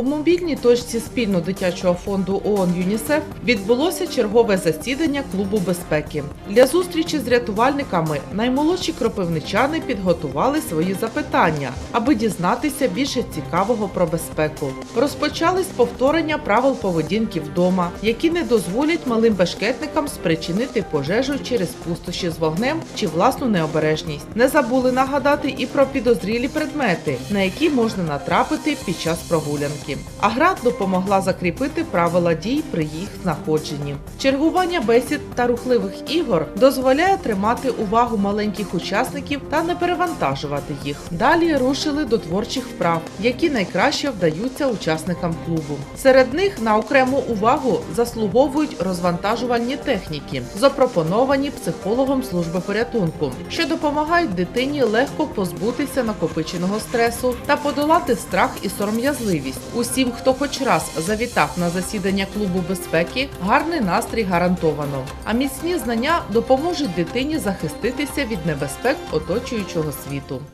У мобільній точці спільно дитячого фонду ООН ЮНІСЕФ відбулося чергове засідання клубу безпеки. Для зустрічі з рятувальниками наймолодші кропивничани підготували свої запитання, аби дізнатися більше цікавого про безпеку. Розпочали з повторення правил поведінки вдома, які не дозволять малим бешкетникам спричинити пожежу через пустощі з вогнем чи власну необережність. Не забули нагадати і про підозрілі предмети, на які можна натрапити під час прогулянки. А гра допомогла закріпити правила дій при їх знаходженні. Чергування бесід та рухливих ігор дозволяє тримати увагу маленьких учасників та не перевантажувати їх. Далі рушили до творчих вправ, які найкраще вдаються учасникам клубу. Серед них на окрему увагу заслуговують розвантажувальні техніки, запропоновані психологом служби порятунку, що допомагають дитині легко позбутися накопиченого стресу та подолати страх і сором'язливість. Усім, хто хоч раз завітав на засідання клубу безпеки, гарний настрій гарантовано. А міцні знання допоможуть дитині захиститися від небезпек оточуючого світу.